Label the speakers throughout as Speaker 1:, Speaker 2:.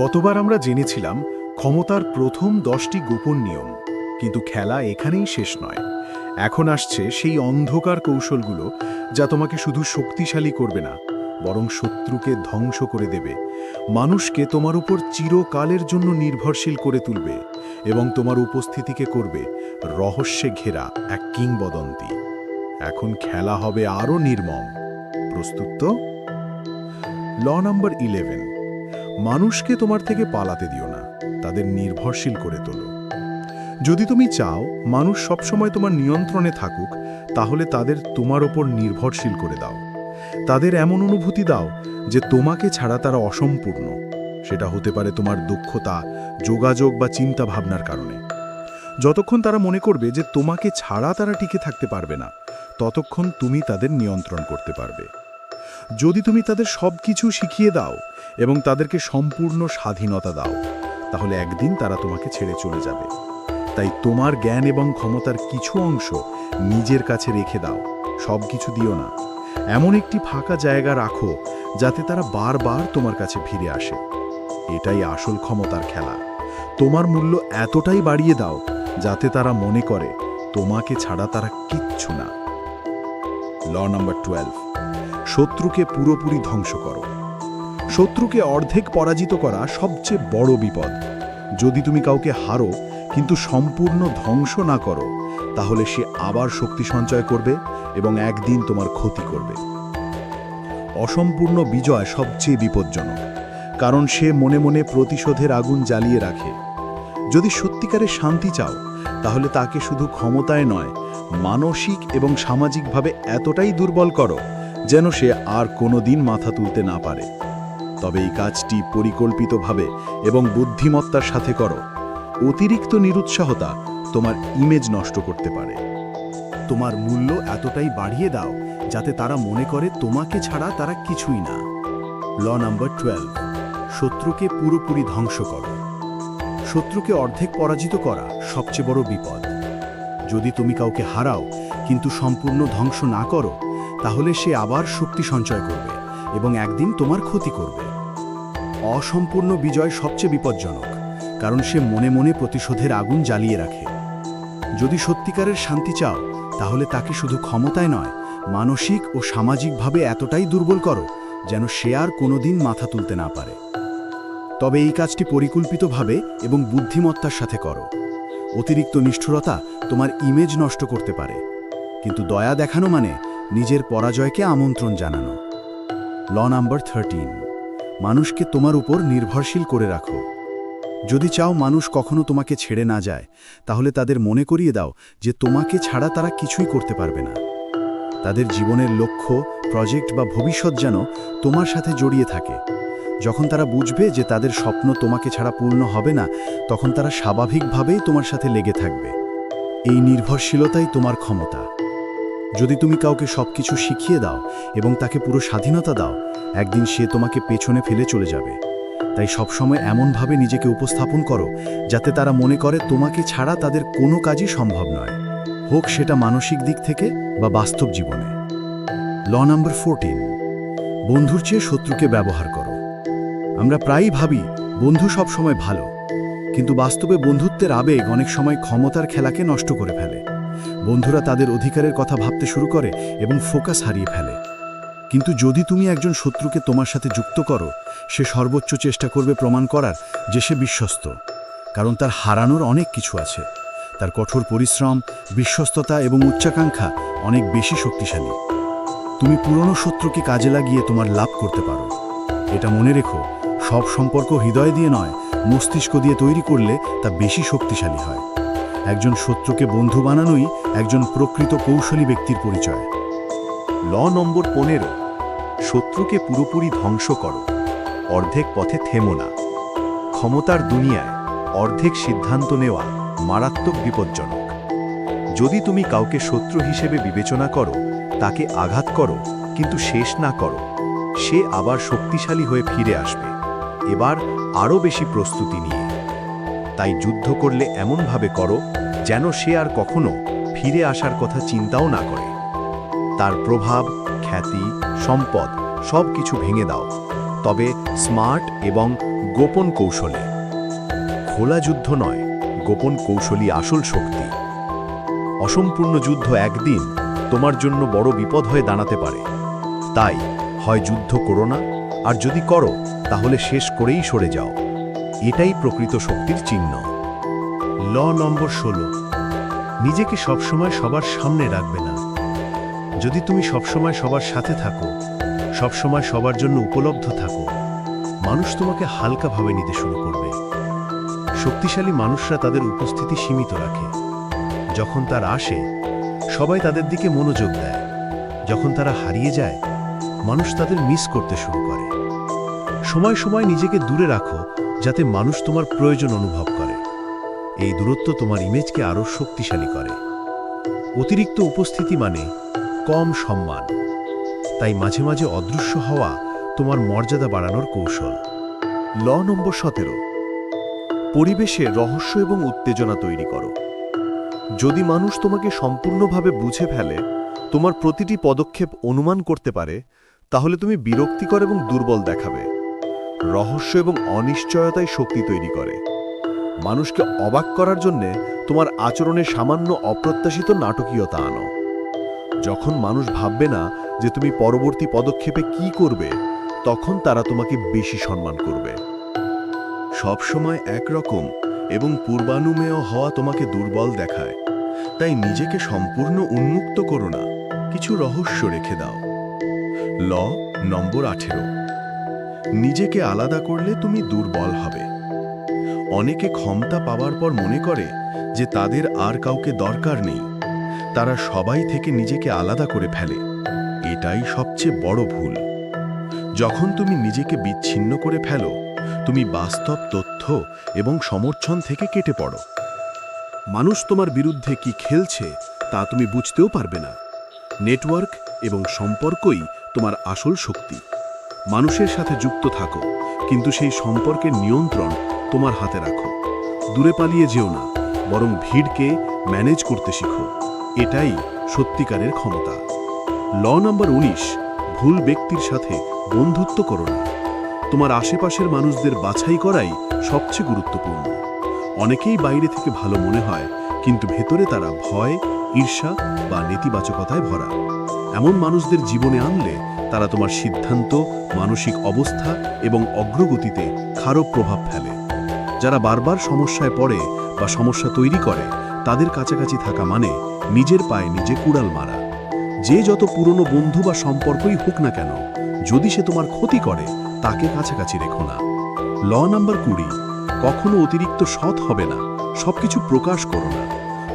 Speaker 1: গতবার আমরা জেনেছিলাম ক্ষমতার প্রথম দশটি গোপন নিয়ম, কিন্তু খেলা এখানেই শেষ নয়। এখন আসছে সেই অন্ধকার কৌশলগুলো যা তোমাকে শুধু শক্তিশালী করবে না, বরং শত্রুকে ধ্বংস করে দেবে। মানুষকে তোমার উপর চিরকালের জন্য নির্ভরশীল করে তুলবে এবং তোমার উপস্থিতিকে করবে রহস্যে ঘেরা এক কিংবদন্তি। এখন খেলা হবে আরও নির্মম। প্রস্তুত তো? ল নাম্বার ইলেভেন মানুষকে তোমার থেকে পালাতে দিও না, তাদের নির্ভরশীল করে তোলো। যদি তুমি চাও মানুষ সবসময় তোমার নিয়ন্ত্রণে থাকুক, তাহলে তাদের তোমার ওপর নির্ভরশীল করে দাও। তাদের এমন অনুভূতি দাও যে তোমাকে ছাড়া তারা অসম্পূর্ণ। সেটা হতে পারে তোমার দক্ষতা, যোগাযোগ বা চিন্তা ভাবনার কারণে। যতক্ষণ তারা মনে করবে যে তোমাকে ছাড়া তারা টিকে থাকতে পারবে না, ততক্ষণ তুমি তাদের নিয়ন্ত্রণ করতে পারবে। যদি তুমি তাদের সব কিছু শিখিয়ে দাও এবং তাদেরকে সম্পূর্ণ স্বাধীনতা দাও। তাহলে একদিন তারা তোমাকে ছেড়ে চলে যাবে। তাই তোমার জ্ঞান এবং ক্ষমতার কিছু অংশ নিজের কাছে রেখে দাও। সব কিছু দিও না। এমন একটি ফাঁকা জায়গা রাখো যাতে তারা বারবার তোমার কাছে ফিরে আসে। এটাই আসল ক্ষমতার খেলা। তোমার মূল্য এতটাই বাড়িয়ে দাও যাতে তারা মনে করে, তোমাকে ছাড়া তারা কিচ্ছু না। Law number twelve. শত্রুকে পুরোপুরি ধ্বংস করো। শত্রুকে অর্ধেক পরাজিত করা সবচেয়ে বড় বিপদ। যদি তুমি কাউকে হারো, কিন্তু সম্পূর্ণ ধ্বংস না করো, তাহলে সে আবার শক্তি সঞ্চয় করবে এবং একদিন তোমার ক্ষতি করবে। অসম্পূর্ণ বিজয় সবচেয়ে বিপজ্জনক, কারণ সে মনে মনে প্রতিশোধের আগুন জ্বালিয়ে রাখে। যদি সত্যিকারের শান্তি চাও, তাহলে তাকে শুধু ক্ষমতায় নয়, মানসিক এবং সামাজিকভাবে এতটাই দুর্বল করো, যেন সে আর কোনোদিন মাথা তুলতে না পারে। তবে এই কাজটি পরিকল্পিতভাবে এবং বুদ্ধিমত্তার সাথে করো। অতিরিক্ত নিরুৎসাহতা তোমার ইমেজ নষ্ট করতে পারে। তোমার মূল্য এতটাই বাড়িয়ে দাও যাতে তারা মনে করে তোমাকে ছাড়া তারা কিছুই না। ল নাম্বার টুয়েলভ শত্রুকে পুরোপুরি ধ্বংস করো। শত্রুকে অর্ধেক পরাজিত করা সবচেয়ে বড় বিপদ। যদি তুমি কাউকে হারাও, কিন্তু সম্পূর্ণ ধ্বংস না করো, তাহলে সে আবার শক্তি সঞ্চয় করবে এবং একদিন তোমার ক্ষতি করবে। অসম্পূর্ণ বিজয় সবচেয়ে বিপজ্জনক, কারণ সে মনে মনে প্রতিশোধের আগুন জ্বালিয়ে রাখে। যদি সত্যিকারের শান্তি চাও, তাহলে তাকে শুধু ক্ষমতায় নয়, মানসিক ও সামাজিকভাবে এতটাই দুর্বল করো, যেন সে আর কোনোদিন মাথা তুলতে না পারে। তবে এই কাজটি পরিকল্পিতভাবে এবং বুদ্ধিমত্তার সাথে করো। অতিরিক্ত নিষ্ঠুরতা তোমার ইমেজ নষ্ট করতে পারে। কিন্তু দয়া দেখানো মানে নিজের পরাজয়কে আমন্ত্রণ জানানো। ল নাম্বার থার্টিন মানুষকে তোমার উপর নির্ভরশীল করে রাখো। যদি চাও মানুষ কখনো তোমাকে ছেড়ে না যায়, তাহলে তাদের মনে করিয়ে দাও যে তোমাকে ছাড়া তারা কিছুই করতে পারবে না। তাদের জীবনের লক্ষ্য, প্রজেক্ট বা ভবিষ্যৎ যেন তোমার সাথে জড়িয়ে থাকে। যখন তারা বুঝবে যে তাদের স্বপ্ন তোমাকে ছাড়া পূর্ণ হবে না, তখন তারা স্বাভাবিকভাবেই তোমার সাথে লেগে থাকবে। এই নির্ভরশীলতাই তোমার ক্ষমতা। যদি তুমি কাউকে সবকিছু শিখিয়ে দাও এবং তাকে পুরো স্বাধীনতা দাও, একদিন সে তোমাকে পেছনে ফেলে চলে যাবে। তাই সবসময় এমনভাবে নিজেকে উপস্থাপন করো, যাতে তারা মনে করে তোমাকে ছাড়া তাদের কোনো কাজই সম্ভব নয়। হোক সেটা মানসিক দিক থেকে বা বাস্তব জীবনে। Law number fourteen. বন্ধুর চেয়ে শত্রুকে ব্যবহার করো। আমরা প্রায়ই ভাবি, বন্ধু সবসময় ভালো। কিন্তু বাস্তবে বন্ধুত্বের আবেগ অনেক সময় ক্ষমতার খেলাকে নষ্ট করে ফেলে। বন্ধুরা তাদের অধিকারের কথা ভাবতে শুরু করে এবং ফোকাস হারিয়ে ফেলে। কিন্তু যদি তুমি একজন শত্রুকে তোমার সাথে যুক্ত করো, সে সর্বোচ্চ চেষ্টা করবে প্রমাণ করার যে সে বিশ্বস্ত। কারণ তার হারানোর অনেক কিছু আছে। তার কঠোর পরিশ্রম, বিশ্বস্ততা এবং উচ্চাকাঙ্ক্ষা অনেক বেশি শক্তিশালী। তুমি পুরনো শত্রুকে কাজে লাগিয়ে তোমার লাভ করতে পারো। এটা মনে রেখো, সব সম্পর্ক হৃদয় দিয়ে নয়, মস্তিষ্ক দিয়ে তৈরি করলে তা বেশি শক্তিশালী হয়। একজন শত্রুকে বন্ধু বানানোই একজন প্রকৃত কৌশলী ব্যক্তির পরিচয়।
Speaker 2: ল নম্বর পনেরো, শত্রুকে পুরোপুরি ধ্বংস করো, অর্ধেক পথে থেমো না। ক্ষমতার দুনিয়ায় অর্ধেক সিদ্ধান্ত নেওয়া মারাত্মক বিপজ্জনক। যদি তুমি কাউকে শত্রু হিসেবে বিবেচনা করো, তাকে আঘাত করো, কিন্তু শেষ না করো, সে আবার শক্তিশালী হয়ে ফিরে আসবে। এবার আরও বেশি প্রস্তুতি নিয়ে। তাই যুদ্ধ করলে এমনভাবে করো যেন সে আর কখনো ফিরে আসার কথা চিন্তাও না করে। তার প্রভাব, খ্যাতি, সম্পদ সব কিছু ভেঙে দাও। তবে স্মার্ট এবং গোপন কৌশলে। খোলা যুদ্ধ নয়, গোপন কৌশলী আসল শক্তি। অসম্পূর্ণ যুদ্ধ একদিন তোমার জন্য বড় বিপদ হয়ে দাঁড়াতে পারে। তাই হয় যুদ্ধ করো না, আর যদি করো, তাহলে শেষ করেই সরে যাও। এটাই প্রকৃত শক্তির চিহ্ন।
Speaker 1: ল নম্বর ষোলো। নিজেকে সবসময় সবার সামনে রাখবে না। যদি তুমি সবসময় সবার সাথে থাকো, সবসময় সবার জন্য উপলব্ধ থাকো, মানুষ তোমাকে হালকাভাবে নিতে শুরু করবে। শক্তিশালী মানুষরা তাদের উপস্থিতি সীমিত রাখে। যখন তারা আসে, সবাই তাদের দিকে মনোযোগ দেয়। যখন তারা হারিয়ে যায়, মানুষ তাদের মিস করতে শুরু করে। সময় সময় নিজেকে দূরে রাখো, যাতে মানুষ তোমার প্রয়োজন অনুভব করে। এই দূরত্ব তোমার ইমেজকে আরও শক্তিশালী করে। অতিরিক্ত উপস্থিতি মানে কম সম্মান। তাই মাঝে মাঝে অদৃশ্য হওয়া তোমার মর্যাদা বাড়ানোর কৌশল।
Speaker 2: ল নম্বর সতেরো। পরিবেশে রহস্য এবং উত্তেজনা তৈরি করো। যদি মানুষ তোমাকে সম্পূর্ণভাবে বুঝে ফেলে, তোমার প্রতিটি পদক্ষেপ অনুমান করতে পারে, তাহলে তুমি বিরক্তিকর এবং দুর্বল দেখাবে। রহস্য এবং অনিশ্চয়তায় শক্তি তৈরি করে। মানুষকে অবাক করার জন্যে তোমার আচরণে সামান্য অপ্রত্যাশিত নাটকীয়তা আনো। যখন মানুষ ভাববে না যে তুমি পরবর্তী পদক্ষেপে কি করবে, তখন তারা তোমাকে বেশি সম্মান করবে। সবসময় একরকম এবং পূর্বানুমেয় হওয়া তোমাকে দুর্বল দেখায়। তাই নিজেকে সম্পূর্ণ উন্মুক্ত করো না। কিছু রহস্য রেখে দাও। ল, নম্বর আঠেরো। নিজেকে আলাদা করলে তুমি দুর্বল হবে। অনেকে ক্ষমতা পাওয়ার পর মনে করে যে তাদের আর কাউকে দরকার নেই। তারা সবাই থেকে নিজেকে আলাদা করে ফেলে। এটাই সবচেয়ে বড় ভুল। যখন তুমি নিজেকে বিচ্ছিন্ন করে ফেলো, তুমি বাস্তব তথ্য এবং সমর্থন থেকে কেটে পড়ো। মানুষ তোমার বিরুদ্ধে কি খেলছে, তা তুমি বুঝতেও পারবে না। নেটওয়ার্ক এবং সম্পর্কই তোমার আসল শক্তি। মানুষের সাথে যুক্ত থাকো, কিন্তু সেই সম্পর্কের নিয়ন্ত্রণ তোমার হাতে রাখো। দূরে পালিয়ে যেও না, বরং ভিড়কে ম্যানেজ করতে শিখো। এটাই সত্যিকারের ক্ষমতা। ল নাম্বার উনিশ, ভুল ব্যক্তির সাথে বন্ধুত্ব করো না। তোমার আশেপাশের মানুষদের বাছাই করাই সবচেয়ে গুরুত্বপূর্ণ। অনেকেই বাইরে থেকে ভালো মনে হয়, কিন্তু ভেতরে তারা ভয়, ঈর্ষা বা নেতিবাচকতায় ভরা। এমন মানুষদের জীবনে আনলে তারা তোমার সিদ্ধান্ত, মানসিক অবস্থা এবং অগ্রগতিতে খারাপ প্রভাব ফেলে। যারা বারবার সমস্যায় পড়ে বা সমস্যা তৈরি করে, তাদের কাছাকাছি থাকা মানে নিজের পায়ে নিজে কুড়াল মারা। যে যত পুরনো বন্ধু বা সম্পর্কই হোক না কেন, যদি সে তোমার ক্ষতি করে, তাকে কাছাকাছি রেখো না। ল নাম্বার কুড়ি, কখনো অতিরিক্ত সৎ হবে না, সবকিছু প্রকাশ করো না।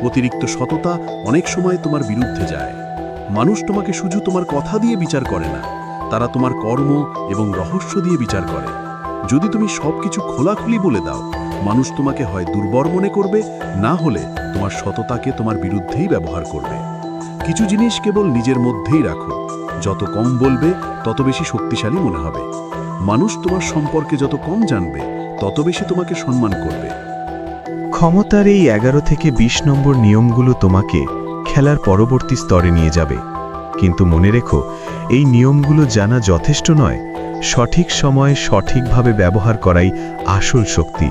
Speaker 2: অতিরিক্ত সততা অনেক সময় তোমার বিরুদ্ধে যায়। মানুষ তোমাকে শুধু তোমার কথা দিয়ে বিচার করে না, তারা তোমার কর্ম এবং রহস্য দিয়ে বিচার করে। যদি তুমি সবকিছু খোলাখুলি বলে দাও, মানুষ তোমাকে হয় দুর্বল মনে করবে, না হলে তোমার সততাকে তোমার বিরুদ্ধেই ব্যবহার করবে। কিছু জিনিস কেবল নিজের মধ্যেই রাখো, যত কম বলবে, তত বেশি শক্তিশালী মনে হবে। মানুষ তোমার সম্পর্কে যত কম জানবে, তত বেশি তোমাকে সম্মান করবে।
Speaker 3: ক্ষমতার এই এগারো থেকে ২০ নম্বর নিয়মগুলো তোমাকে খেলার পরবর্তী স্তরে নিয়ে যাবে। কিন্তু মনে রেখো, এই নিয়মগুলো জানা যথেষ্ট নয়। সঠিক সময়ে সঠিকভাবে ব্যবহার করাই আসল শক্তি।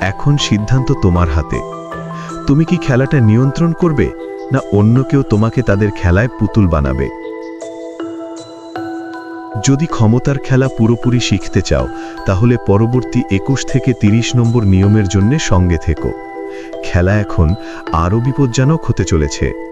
Speaker 3: এখন সিদ্ধান্ত তোমার হাতে। তুমি কি খেলাটা নিয়ন্ত্রণ করবে, না অন্য কেউ তোমাকে তাদের খেলায় পুতুল বানাবে? যদি ক্ষমতার খেলা পুরোপুরি শিখতে চাও, তাহলে পরবর্তী একুশ থেকে ৩০ নম্বর নিয়মের জন্য সঙ্গে থেকো। খেলা এখন আরও বিপজ্জনক হতে চলেছে।